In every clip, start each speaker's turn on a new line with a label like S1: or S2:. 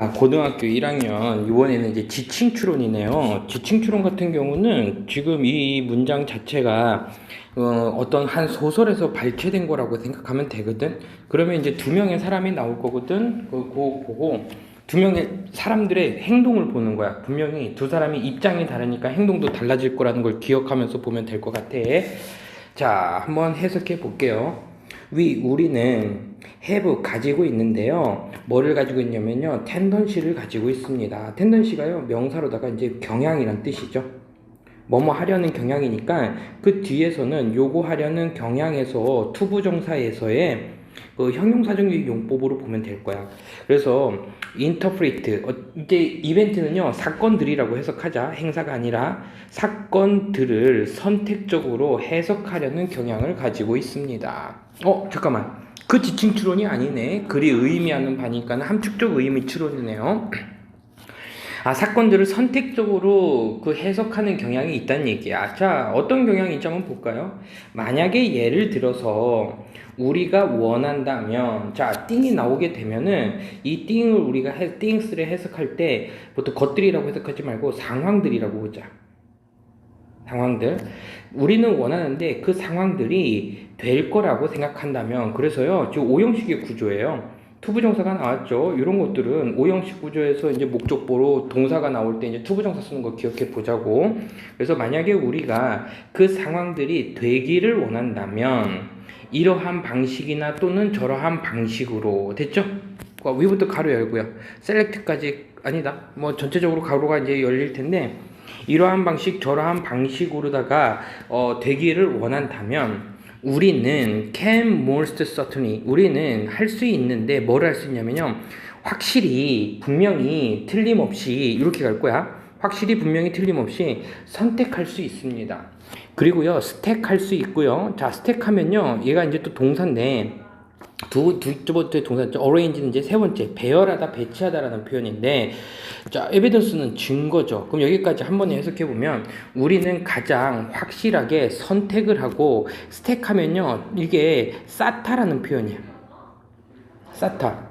S1: 아, 고등학교 1학년 이번에는 이제 지칭 추론이네요. 지칭 추론 같은 경우는 지금 이 문장 자체가 어, 떤 한 소설에서 발췌된 거라고 생각하면 되거든. 그러면 이제 두 명의 사람이 나올 거거든. 그거 보고 두 명의 사람들의 행동을 보는 거야. 분명히 두 사람이 입장이 다르니까 행동도 달라질 거라는 걸 기억하면서 보면 될 것 같아. 자, 한번 해석해 볼게요. 위 우리는 have 가지고 있는데요. 뭐를 가지고 있냐면요. 텐던시를 가지고 있습니다. 텐던시가요. 명사로다가 이제 경향이란 뜻이죠. 뭐뭐 하려는 경향이니까 그 뒤에서는 요거 하려는 경향에서 투부정사에서의 그 형용사적 용법으로 보면 될 거야. 그래서 interpret 어, 이제 이벤트는요 사건들이라고 해석하자 행사가 아니라 사건들을 선택적으로 해석하려는 경향을 가지고 있습니다. 어 잠깐만 그 지칭 추론이 아니네. 글이 의미하는 바니까 함축적 의미 추론이네요. 아, 사건들을 선택적으로 그 해석하는 경향이 있다는 얘기야. 자, 어떤 경향이 있지 한번 볼까요? 만약에 예를 들어서 우리가 원한다면, 자, 띵이 나오게 되면은 이 띵을 우리가 해, 띵스를 해석할 때 보통 것들이라고 해석하지 말고 상황들이라고 보자. 상황들. 우리는 원하는데 그 상황들이 될 거라고 생각한다면, 그래서요, 지금 오형식의 구조예요. 투부정사가 나왔죠. 이런 것들은 오형식 구조에서 이제 목적보로 동사가 나올 때 이제 투부정사 쓰는 거 기억해 보자고. 그래서 만약에 우리가 그 상황들이 되기를 원한다면 이러한 방식이나 또는 저러한 방식으로 됐죠? 어, 위부터 가로 열고요. 셀렉트까지 아니다. 뭐 전체적으로 가로가 이제 열릴 텐데 이러한 방식 저러한 방식으로다가 어, 되기를 원한다면 우리는 can most certainly 우리는 할 수 있는데 뭐를 할수 있냐면요. 확실히 분명히 틀림없이 이렇게 갈 거야. 확실히 분명히 틀림없이 선택할 수 있습니다. 그리고요 스택할 수 있고요. 자 스택하면요 얘가 이제 또 동사인데 두, 두 번째 동사죠. arrange는 이제 세 번째, 배열하다, 배치하다라는 표현인데, 자, evidence는 증거죠. 그럼 여기까지 한 번에 해석해 보면, 우리는 가장 확실하게 선택을 하고, 스택하면요, 이게 쌓다라는 표현이야. 쌓다.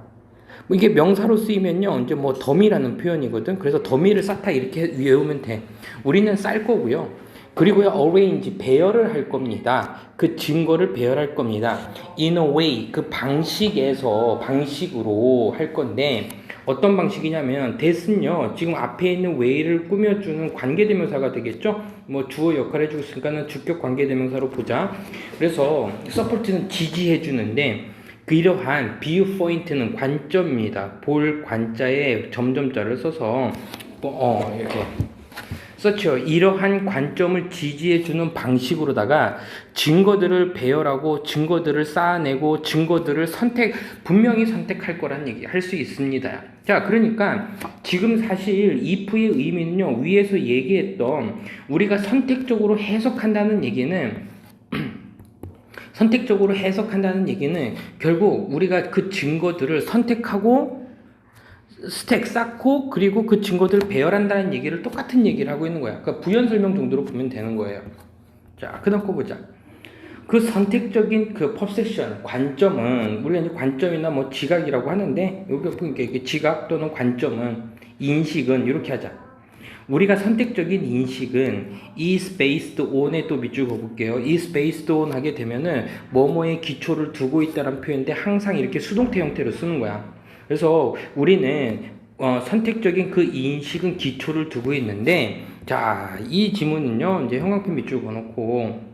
S1: 뭐 이게 명사로 쓰이면요, 이제 뭐 덤이라는 표현이거든. 그래서 덤이를 쌓다 이렇게 외우면 돼. 우리는 쌀 거고요. 그리고요, arrange, 배열을 할 겁니다. 그 증거를 배열할 겁니다. in a way, 그 방식에서, 방식으로 할 건데, 어떤 방식이냐면, that은요, 지금 앞에 있는 way를 꾸며주는 관계대명사가 되겠죠? 뭐 주어 역할 해주고 있으니까는 주격 관계대명사로 보자. 그래서, support는 지지해주는데, 그 이러한 비유 포인트는 관점입니다. 볼 관자에 점점자를 써서, 뭐, 어, 이렇게. 썼죠. 이러한 관점을 지지해 주는 방식으로다가 증거들을 배열하고 증거들을 쌓아내고 증거들을 선택, 분명히 선택할 거란 얘기 할 수 있습니다. 자, 그러니까 지금 사실 if의 의미는요, 위에서 얘기했던 우리가 선택적으로 해석한다는 얘기는 선택적으로 해석한다는 얘기는 결국 우리가 그 증거들을 선택하고 스택 쌓고 그리고 그 증거들을 배열한다는 얘기를 똑같은 얘기를 하고 있는 거야. 그러니까 부연 설명 정도로 보면 되는 거예요. 자, 그다음 거 보자. 그 선택적인 그 퍼셉션 관점은 우리가 이제 관점이나 뭐 지각이라고 하는데 여기 보니까 이게 지각 또는 관점은 인식은 이렇게 하자. 우리가 선택적인 인식은 is based on에 또 밑줄 그어볼게요. is based on 하게 되면은 뭐뭐에 기초를 두고 있다는 표현인데 항상 이렇게 수동태 형태로 쓰는 거야. 그래서 우리는 어, 선택적인 그 인식은 기초를 두고 있는데 자, 이 지문은요. 이제 형광펜 밑줄 그어놓고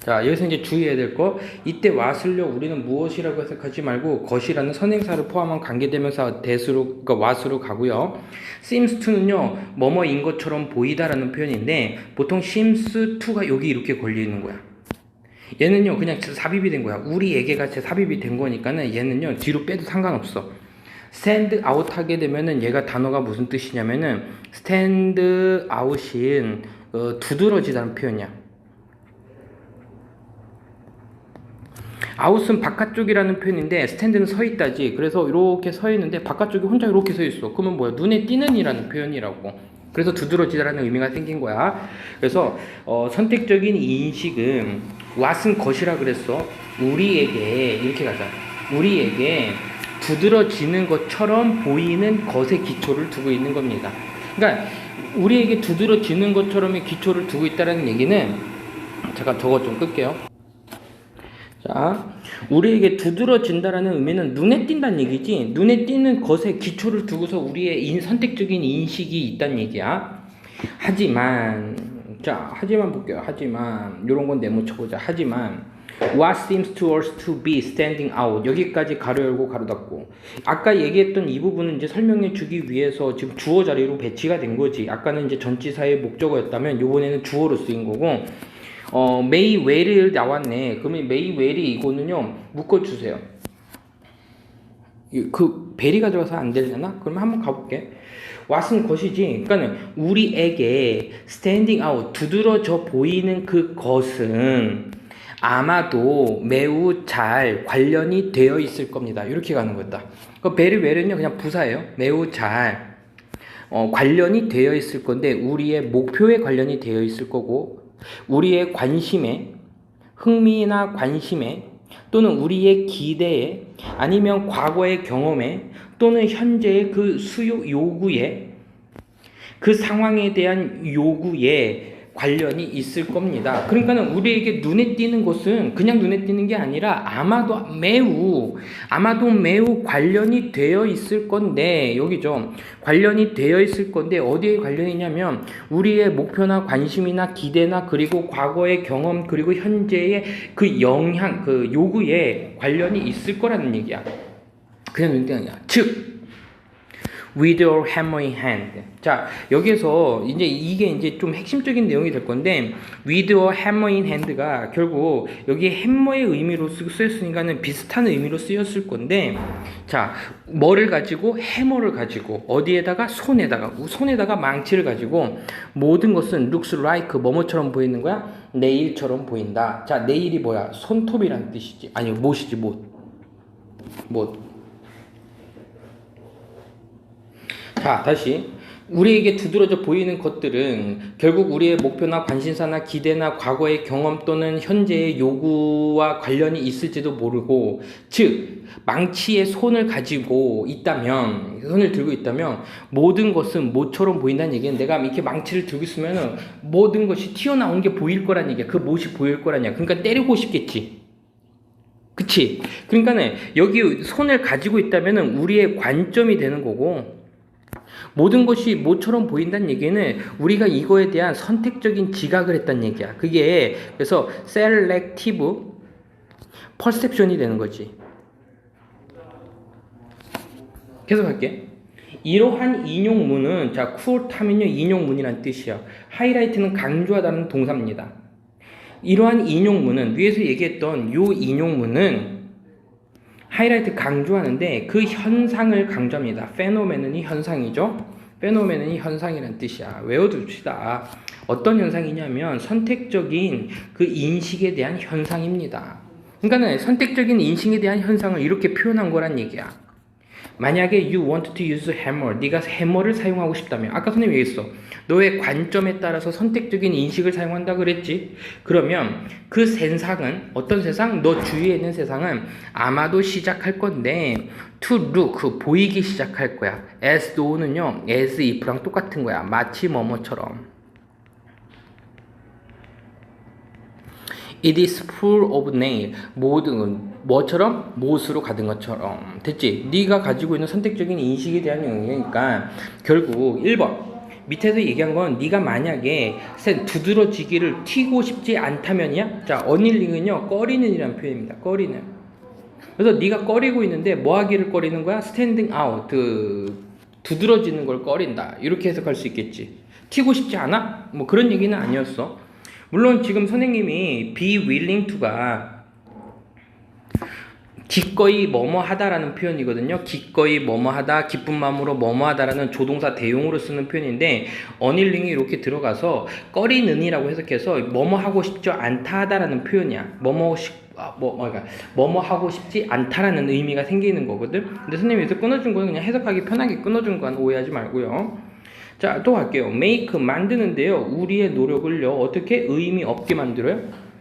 S1: 자, 여기서 이제 주의해야 될 거, 이때 왓을요, 우리는 무엇이라고 해석하지 말고, 것이라는 선행사를 포함한 관계대명사 대수로, 그러니까 왓으로 가고요. seems to는요, 뭐뭐인 것처럼 보이다라는 표현인데, 보통 seems to가 여기 이렇게 걸려 있는 거야. 얘는요, 그냥 삽입이 된 거야. 우리에게가 제 삽입이 된 거니까는 얘는요, 뒤로 빼도 상관없어. stand out 하게 되면은 얘가 단어가 무슨 뜻이냐면은, stand out인, 어, 두드러지다는 표현이야. 아웃은 바깥쪽이라는 표현인데 스탠드는 서 있다지. 그래서 이렇게 서 있는데 바깥쪽이 혼자 이렇게 서 있어. 그러면 뭐야? 눈에 띄는 이라는 표현이라고. 그래서 두드러지다라는 의미가 생긴 거야. 그래서 어, 선택적인 인식은 왓은 것이라 그랬어. 우리에게 이렇게 가자. 우리에게 두드러지는 것처럼 보이는 것에 기초를 두고 있는 겁니다. 그러니까 우리에게 두드러지는 것처럼의 기초를 두고 있다는 얘기는 제가 저거 좀 끌게요. 자, 우리에게 두드러진다라는 의미는 눈에 띈다는 얘기지. 눈에 띄는 것에 기초를 두고서 우리의 인, 선택적인 인식이 있다는 얘기야. 하지만, 자, 하지만 볼게요. 하지만, 요런 건 네모쳐 보자. 하지만, what seems to us to be standing out. 여기까지 가로 열고 가로 닫고. 아까 얘기했던 이 부분은 이제 설명해 주기 위해서 지금 주어 자리로 배치가 된 거지. 아까는 이제 전치사의 목적어였다면, 요번에는 주어로 쓰인 거고, 어, may well이 나왔네. 그러면 may well이 이거는요, 묶어 주세요. 이- 그 베리가 들어가서 안 되려나? 그러면 한번 가볼게. what은 것이지. 그러니까는 우리에게 standing out 두드러져 보이는 그 것은 아마도 매우 잘 관련이 되어 있을 겁니다. 이렇게 가는 거다. 그 베리 웰은요 그냥 부사예요. 매우 잘 어, 관련이 되어 있을 건데 우리의 목표에 관련이 되어 있을 거고 우리의 관심에 흥미나 관심에 또는 우리의 기대에 아니면 과거의 경험에 또는 현재의 그 수요 요구에 그 상황에 대한 요구에 관련이 있을 겁니다. 그러니까는 우리에게 눈에 띄는 것은 그냥 눈에 띄는 게 아니라 아마도 매우 아마도 매우 관련이 되어 있을 건데 여기죠. 관련이 되어 있을 건데 어디에 관련이 있냐면 우리의 목표나 관심이나 기대나 그리고 과거의 경험 그리고 현재의 그 영향 그 요구에 관련이 있을 거라는 얘기야. 그냥 눈에 띄는 게 아니야. 즉 with your hammer in hand. 자, 여기에서 이제 이게 이제 좀 핵심적인 내용이 될 건데, with your hammer in hand가 결국 여기 해머의 의미로 쓰- 쓰였으니까는 비슷한 의미로 쓰였을 건데, 자, 뭐를 가지고 해머를 가지고 어디에다가 손에다가 손에다가 망치를 가지고 모든 것은 looks like 뭐뭐처럼 보이는 거야? 네일처럼 보인다. 자, 네일이 뭐야? 손톱이란 뜻이지. 아니, 못이지, 못. 못. 자, 다시. 우리에게 두드러져 보이는 것들은 결국 우리의 목표나 관심사나 기대나 과거의 경험 또는 현재의 요구와 관련이 있을지도 모르고, 즉, 망치에 손을 가지고 있다면, 손을 들고 있다면, 모든 것은 모처럼 보인다는 얘기는 내가 이렇게 망치를 들고 있으면 모든 것이 튀어나온 게 보일 거란 얘기야. 그 못이 보일 거란 얘기야. 그러니까 때리고 싶겠지. 그치? 그러니까는 여기 손을 가지고 있다면 우리의 관점이 되는 거고, 모든 것이 모처럼 보인다는 얘기는 우리가 이거에 대한 선택적인 지각을 했다는 얘기야. 그게 그래서 selective perception이 되는 거지. 계속 할게. 이러한 인용문은 자 쿠어타면요 인용문이란 뜻이야. 하이라이트는 강조하다는 동사입니다. 이러한 인용문은 위에서 얘기했던 요 인용문은 하이라이트 강조하는데 그 현상을 강조합니다. 페노메는이 현상이죠. 페노메는이 현상이라는 뜻이야. 외워둡시다. 어떤 현상이냐면 선택적인 그 인식에 대한 현상입니다. 그러니까는 선택적인 인식에 대한 현상을 이렇게 표현한 거란 얘기야. 만약에 you want to use hammer, 네가 해머를 사용하고 싶다면 아까 선생님이 얘기했어. 너의 관점에 따라서 선택적인 인식을 사용한다 그랬지. 그러면 그 세상은 어떤 세상? 너 주위에 있는 세상은 아마도 시작할 건데 to look 보이기 시작할 거야. as though는요, as if랑 똑같은 거야. 마치 뭐뭐처럼. It is full of nail. 모든 뭐처럼 못으로 가든 것처럼 됐지? 네가 가지고 있는 선택적인 인식에 대한 영역이니까 결국 1번 밑에서 얘기한 건 네가 만약에 센 두드러지기를 튀고 싶지 않다면이야. 자, 어닐링은요 꺼리는이라는 표현입니다. 꺼리는. 그래서 네가 꺼리고 있는데 뭐 하기를 꺼리는 거야? 스탠딩 아웃. 그 두드러지는 걸 꺼린다. 이렇게 해석할 수 있겠지. 튀고 싶지 않아? 뭐 그런 얘기는 아니었어. 물론 지금 선생님이 be willing to가 기꺼이 뭐뭐 하다라는 표현이거든요. 기꺼이 뭐뭐 하다, 기쁜 마음으로 뭐뭐 하다라는 조동사 대용으로 쓰는 표현인데 어닐링이 이렇게 들어가서 꺼리는이라고 해석해서 뭐뭐 하고 싶죠 않다 하다라는 표현이야. 뭐뭐 시, 아, 뭐, 뭐, 그러니까 뭐뭐 하고 싶지 않다라는 의미가 생기는 거거든. 근데 선생님이 여기서 끊어준 거는 그냥 해석하기 편하게 끊어준 건 오해하지 말고요. 자, 또 갈게요. make 만드는데요. 우리의 노력을요. 어떻게 의미 없게 만들어요?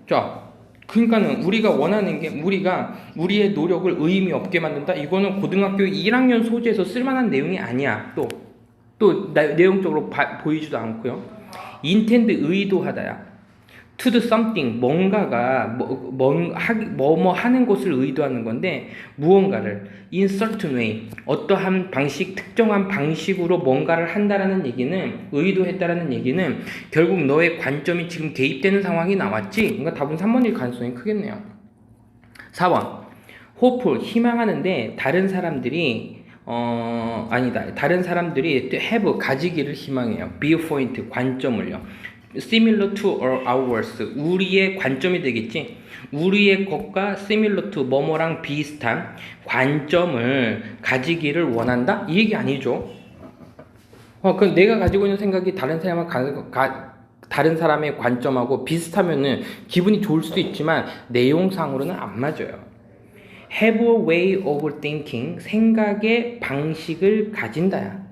S1: 자, 그러니까는 우리가 원하는 게 우리가 우리의 노력을 의미 없게 만든다. 이거는 고등학교 1학년 소재에서 쓸만한 내용이 아니야. 또 또 내용적으로 바- 보이지도 않고요. 인텐드 의도하다야. To do something 뭔가가 뭐, 뭐, 뭐 뭐 하는 것을 의도하는 건데 무언가를 in certain way 어떠한 방식 특정한 방식으로 뭔가를 한다라는 얘기는 의도했다라는 얘기는 결국 너의 관점이 지금 개입되는 상황이 나왔지? 그러니까 답은 3번일 가능성이 크겠네요. 4번. 호프 희망하는데 다른 사람들이 어 아니다. 다른 사람들이 have 가지기를 희망해요. viewpoint 관점을요 similar to ours 우리의 관점이 되겠지 우리의 것과 similar to 뭐뭐랑 비슷한 관점을 가지기를 원한다 이 얘기 아니죠 어, 그 내가 가지고 있는 생각이 다른 사람과 가, 가, 다른 사람의 관점하고 비슷하면은 기분이 좋을 수도 있지만 내용상으로는 안 맞아요. have a way of thinking 생각의 방식을 가진다야.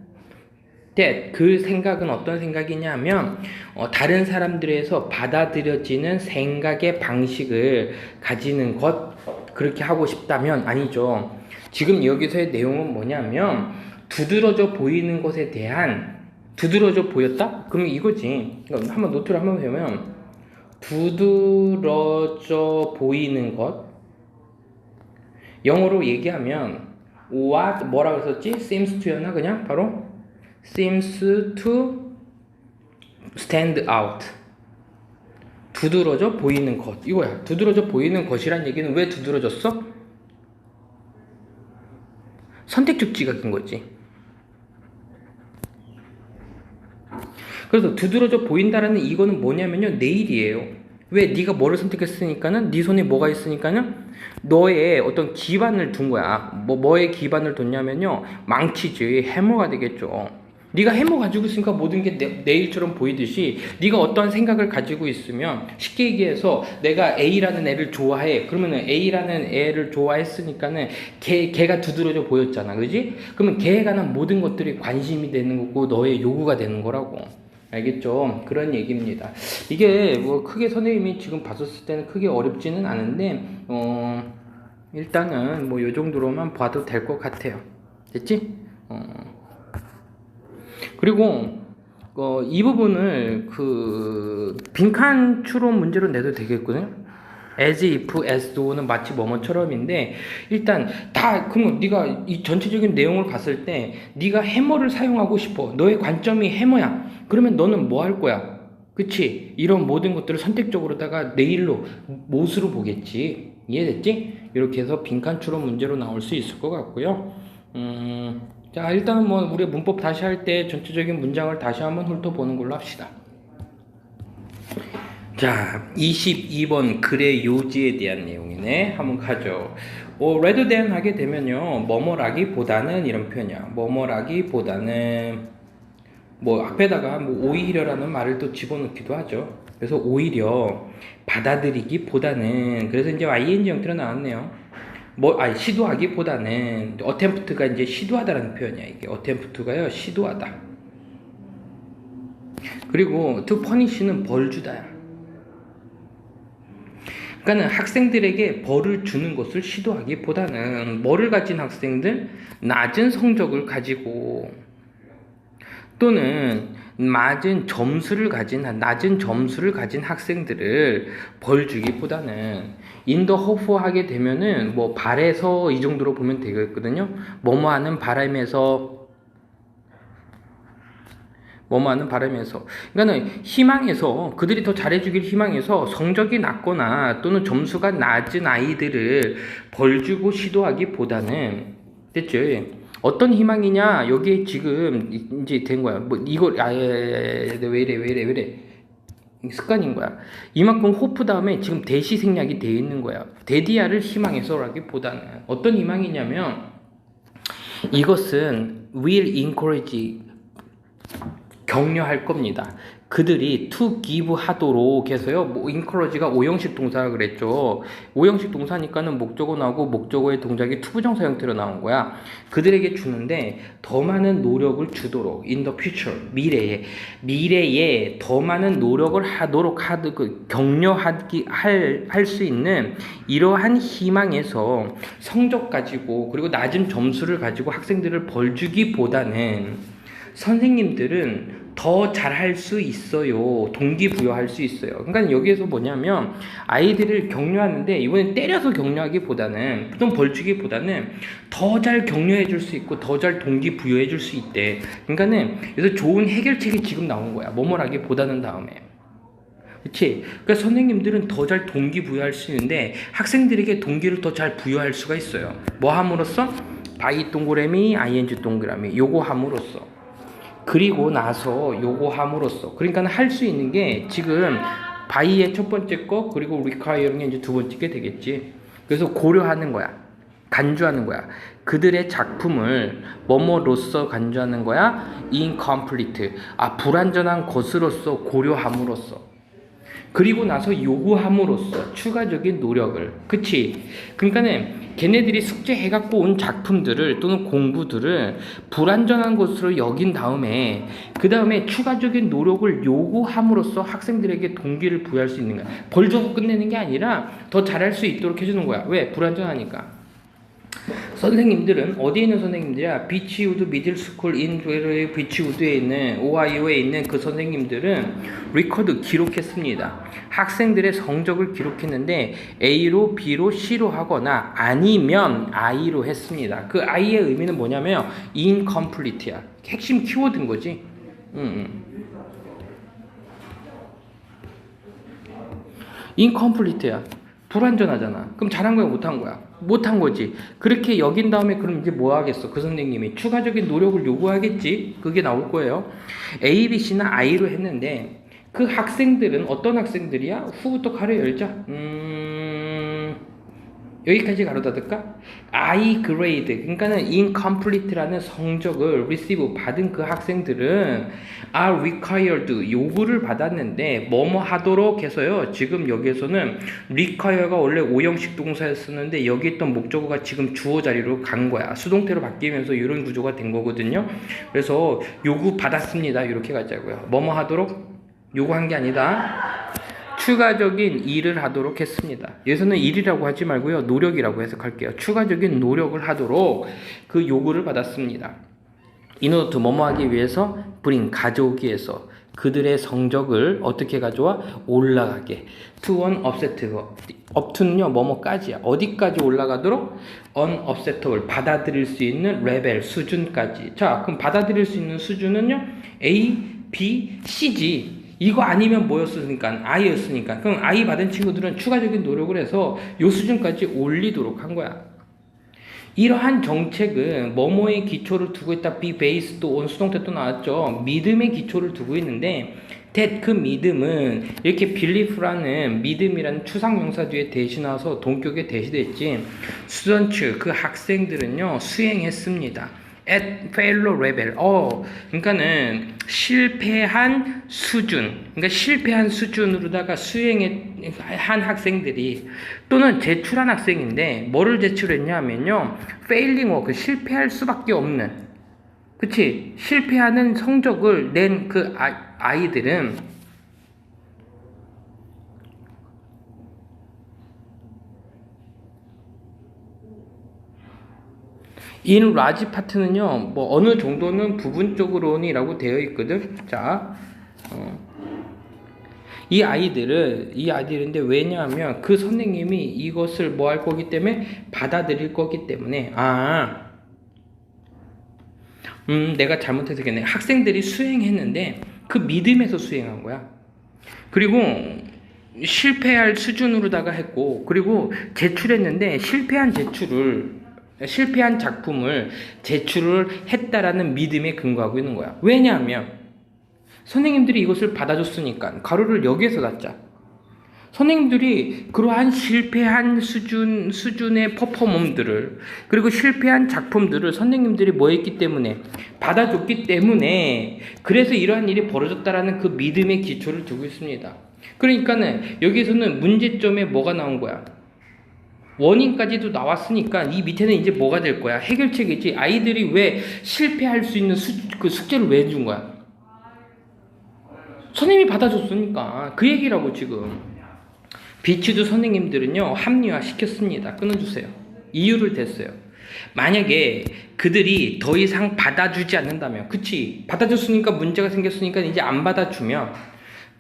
S1: That 그 생각은 어떤 생각이냐면 어, 다른 사람들에서 받아들여지는 생각의 방식을 가지는 것 그렇게 하고 싶다면 아니죠. 지금 여기서의 내용은 뭐냐면 두드러져 보이는 것에 대한 두드러져 보였다? 그럼 이거지. 그러니까 한번 노트를 한번 보면 두드러져 보이는 것 영어로 얘기하면 what 뭐라고 썼지? seems to였나 그냥 바로 seems to stand out. 두드러져 보이는 것. 이거야. 두드러져 보이는 것이란 얘기는 왜 두드러졌어? 선택적 지각인 거지. 그래서 두드러져 보인다라는 이거는 뭐냐면요. 내일이에요. 왜 네가 뭐를 선택했으니까는? 네 손에 뭐가 있으니까는? 너의 어떤 기반을 둔 거야. 뭐 뭐에 기반을 뒀냐면요. 망치지. 해머가 되겠죠 네가 해머 가지고 있으니까 모든 게 내, 내 일처럼 보이듯이 네가 어떠한 생각을 가지고 있으면 쉽게 얘기해서 내가 A라는 애를 좋아해 그러면은 A라는 애를 좋아했으니까는 걔 걔가 두드러져 보였잖아 그지 그러면 걔에 관한 모든 것들이 관심이 되는 거고 너의 요구가 되는 거라고 알겠죠? 그런 얘기입니다. 이게 뭐 크게 선생님이 지금 봤었을 때는 크게 어렵지는 않은데 어 일단은 뭐 요 정도로만 봐도 될 것 같아요. 됐지? 어. 그리고 어, 이 부분을 그 빈칸 추론 문제로 내도 되겠거든요. as if as tho는 마치 뭐뭐처럼인데 일단 다 그럼 네가 이 전체적인 내용을 봤을 때 네가 해머를 사용하고 싶어. 너의 관점이 해머야. 그러면 너는 뭐 할 거야? 그치? 이런 모든 것들을 선택적으로다가 내일로 못으로 보겠지. 이해됐지? 이렇게 해서 빈칸 추론 문제로 나올 수 있을 것 같고요. 음, 자 일단은 뭐 우리 문법 다시 할 때 전체적인 문장을 다시 한번 훑어보는 걸로 합시다 자, 22번 글의 요지에 대한 내용이네. 한번 가죠. 어, rather than 하게 되면요. 뭐뭐라기보다는 이런 표현이야. 뭐뭐라기보다는 뭐 앞에다가 뭐 오히려라는 말을 또 집어넣기도 하죠. 그래서 오히려 받아들이기보다는 그래서 이제 ing 형태로 나왔네요. 뭐 아니 시도하기보다는 attempt가 이제 시도하다라는 표현이야. 이게 attempt가요. 시도하다. 그리고 to punish는 벌 주다야. 그러니까는 학생들에게 벌을 주는 것을 시도하기보다는 뭐를 가진 학생들 낮은 성적을 가지고 또는 낮은 점수를 가진 낮은 점수를 가진 학생들을 벌 주기보다는 인더 호프 하게 되면은 뭐 발에서 이 정도로 보면 되겠거든요. 뭐뭐 하는 바람에서 뭐뭐 하는 바람에서 그러니까는 희망해서 그들이 더 잘해주길 희망해서 성적이 낮거나 또는 점수가 낮은 아이들을 벌 주고 시도하기보다는 됐죠 어떤 희망이냐? 여기에 지금 이제 된 거야. 뭐 이걸 아예 왜 이래 왜 이래 왜 이래. 습관인 거야. 이만큼 호프 다음에 지금 대시 생략이 되어 있는 거야. 데디아를 희망해서라기보다는. 어떤 희망이냐면 이것은 will encourage 격려할 겁니다. 그들이 to give 하도록 해서요. 뭐 encourage가 오형식 동사라 그랬죠. 오형식 동사니까는 목적어 나오고 목적어의 동작이 투부정사 형태로 나온 거야. 그들에게 주는데 더 많은 노력을 주도록 in the future 미래에 미래에 더 많은 노력을 하도록 하드 그 격려하기 할 할 수 있는 이러한 희망에서 성적 가지고 그리고 낮은 점수를 가지고 학생들을 벌주기보다는 선생님들은 더 잘할 수 있어요. 동기부여할 수 있어요. 그러니까 여기에서 뭐냐면 아이들을 격려하는데 이번엔 때려서 격려하기보다는 좀 벌주기보다는 더 잘 격려해 줄 수 있고 더 잘 동기부여해 줄 수 있대. 그러니까는 그래서 좋은 해결책이 지금 나온 거야. 뭐뭐라기 보다는 다음에. 그치? 그러니까 선생님들은 더 잘 동기부여할 수 있는데 학생들에게 동기를 더 잘 부여할 수가 있어요. 뭐 함으로써? 바이 동그라미, ing 동그라미 요거 함으로써. 그리고 나서 요거 함으로써. 그러니까 할 수 있는 게 지금 바이의 첫 번째 거 그리고 require는 이제 두 번째 게 되겠지. 그래서 고려하는 거야. 간주하는 거야. 그들의 작품을 뭐뭐로서 간주하는 거야? incomplete. 아, 불완전한 것으로서 고려함으로써. 그리고 나서 요구함으로써 추가적인 노력을. 그치? 그러니까는 걔네들이 숙제해 갖고 온 작품들을 또는 공부들을 불완전한 것으로 여긴 다음에 그 다음에 추가적인 노력을 요구함으로써 학생들에게 동기를 부여할 수 있는 거야. 벌 줘서 끝내는 게 아니라 더 잘할 수 있도록 해주는 거야. 왜? 불완전하니까 선생님들은 어디에 있는 선생님들이야? 비치우드 미들스쿨 인 비치우드에 있는 오하이오에 있는 그 선생님들은 리커드 기록했습니다. 학생들의 성적을 기록했는데 A로 B로 C로 하거나 아니면 I로 했습니다. 그 I의 의미는 뭐냐면 incomplete야. 핵심 키워드인 거지. 응, 응. incomplete야. 불완전하잖아. 그럼 잘한 거야, 못한 거야? 못한 거지. 그렇게 여긴 다음에 그럼 이제 뭐 하겠어? 그 선생님이 추가적인 노력을 요구하겠지? 그게 나올 거예요. A, B, C나 I로 했는데 그 학생들은 어떤 학생들이야? 후부터 가려 열자. 음, 여기까지 가로다 둘까? I grade 그러니까는 incomplete라는 성적을 receive 받은 그 학생들은 are required 요구를 받았는데 뭐뭐 하도록 해서요. 지금 여기에서는 require가 원래 오형식 동사였었는데 여기 있던 목적어가 지금 주어 자리로 간 거야. 수동태로 바뀌면서 이런 구조가 된 거거든요. 그래서 요구 받았습니다. 이렇게 가자고요. 뭐뭐 하도록 요구한 게 아니다. 추가적인 일을 하도록 했습니다. 여기서는 일이라고 하지 말고요. 노력이라고 해석할게요. 추가적인 노력을 하도록 그 요구를 받았습니다. 이노트 뭐뭐 하기 위해서 브링 가져오기 위해서 그들의 성적을 어떻게 가져와 올라가게 offset up to는요 뭐뭐까지야 어디까지 올라가도록 unacceptable 받아들일 수 있는 레벨 수준까지 자 그럼 받아들일 수 있는 수준은요 A, B, C지 이거 아니면 뭐였으니까 I였으니까 그럼 I 받은 친구들은 추가적인 노력을 해서 요 수준까지 올리도록 한 거야. 이러한 정책은 뭐뭐의 기초를 두고 있다. be based on 수동태 또 나왔죠. 믿음의 기초를 두고 있는데 그 믿음은 이렇게 belief라는 믿음이라는 추상 명사 뒤에 대신 와서 동격에 대시됐지. 스튜던츠 그 학생들은요 수행했습니다. At failure level. 어, 그러니까는 실패한 수준. 그러니까 실패한 수준으로다가 수행한 학생들이 또는 제출한 학생인데 뭐를 제출했냐면요. failing work 실패할 수밖에 없는. 그치? 실패하는 성적을 낸 그 아이들은 in large part는요, 뭐 어느 정도는 부분적으로는이라고 되어 있거든. 자, 어. 이 아이들은 이 아이들인데 왜냐하면 그 선생님이 이것을 뭐 할 거기 때문에 받아들일 거기 때문에 아, 음, 내가 잘못해서 겠네. 학생들이 수행했는데 그 믿음에서 수행한 거야. 그리고 실패할 수준으로다가 했고 그리고 제출했는데 실패한 제출을 실패한 작품을 제출을 했다라는 믿음에 근거하고 있는 거야. 왜냐하면 선생님들이 이것을 받아줬으니까 가로를 여기에서 닫자. 선생님들이 그러한 실패한 수준 수준의 퍼포먼들을 그리고 실패한 작품들을 선생님들이 뭐 했기 때문에 받아줬기 때문에 그래서 이러한 일이 벌어졌다라는 그 믿음의 기초를 두고 있습니다. 그러니까는 여기서는 문제점에 뭐가 나온 거야? 원인까지도 나왔으니까 이 밑에는 이제 뭐가 될 거야? 해결책이지. 아이들이 왜 실패할 수 있는 수, 그 숙제를 왜 준 거야? 선생님이 받아줬으니까 그 얘기라고 지금. 비치도 선생님들은요 합리화 시켰습니다. 끊어주세요. 이유를 댔어요. 만약에 그들이 더 이상 받아주지 않는다면, 그치? 받아줬으니까 문제가 생겼으니까 이제 안 받아주면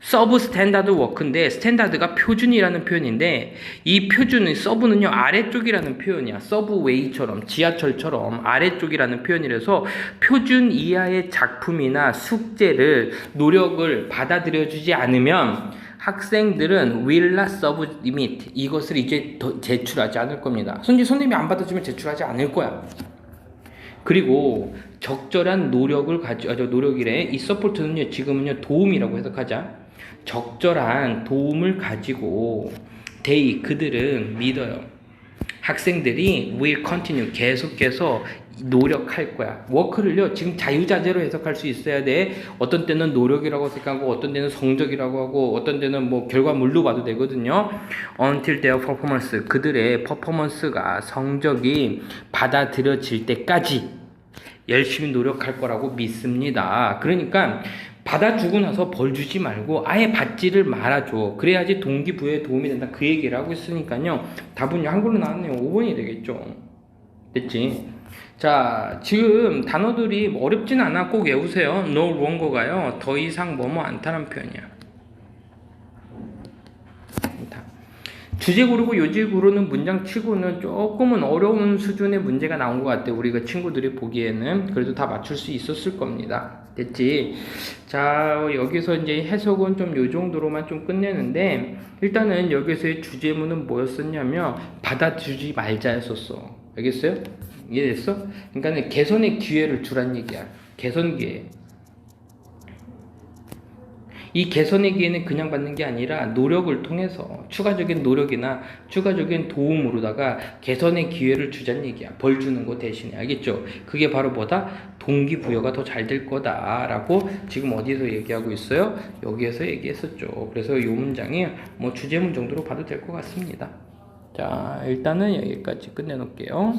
S1: 서브 스탠다드 워크인데 스탠다드가 표준이라는 표현인데 이 표준은 서브는요 아래쪽이라는 표현이야 서브웨이처럼 지하철처럼 아래쪽이라는 표현이라서 표준 이하의 작품이나 숙제를 노력을 받아들여 주지 않으면 학생들은 will not submit 이것을 이제 더 제출하지 않을 겁니다. 선지 선생님이 안 받아주면 제출하지 않을 거야. 그리고 적절한 노력을 저 노력이래 이 서포트는요 지금은요 도움이라고 해석하자 적절한 도움을 가지고 they 그들은 믿어요. 학생들이 will continue 계속해서 노력할 거야. 워크를요 지금 자유자재로 해석할 수 있어야 돼. 어떤 때는 노력이라고 생각하고 어떤 때는 성적이라고 하고 어떤 때는 뭐 결과물로 봐도 되거든요. until their performance 그들의 퍼포먼스가 성적이 받아들여질 때까지 열심히 노력할 거라고 믿습니다. 그러니까 받아주고 나서 벌 주지 말고 아예 받지를 말아줘. 그래야지 동기부여에 도움이 된다. 그 얘기를 하고 있으니까요. 답은 한글로 나왔네요. 5번이 되겠죠. 됐지? 자, 지금 단어들이 어렵진 않아. 꼭 외우세요. no longer가요. 더 이상 뭐뭐 않다는 표현이야. 않다. 주제 고르고 요지 고르는 문장 치고는 조금은 어려운 수준의 문제가 나온 것 같아요. 우리가 친구들이 보기에는. 그래도 다 맞출 수 있었을 겁니다. 됐지? 자, 여기서 이제 해석은 좀 요 정도로만 좀 끝내는데, 일단은 여기서의 주제문은 뭐였었냐면, 받아주지 말자였었어. 알겠어요? 이해됐어? 그러니까 개선의 기회를 주란 얘기야. 개선 기회. 이 개선의 기회는 그냥 받는 게 아니라 노력을 통해서 추가적인 노력이나 추가적인 도움으로다가 개선의 기회를 주자는 얘기야. 벌 주는 거 대신에. 알겠죠? 그게 바로 뭐다? 동기부여가 더 잘 될 거다라고 지금 어디서 얘기하고 있어요? 여기에서 얘기했었죠. 그래서 이 문장이 뭐 주제문 정도로 봐도 될 것 같습니다. 자, 일단은 여기까지 끝내놓을게요.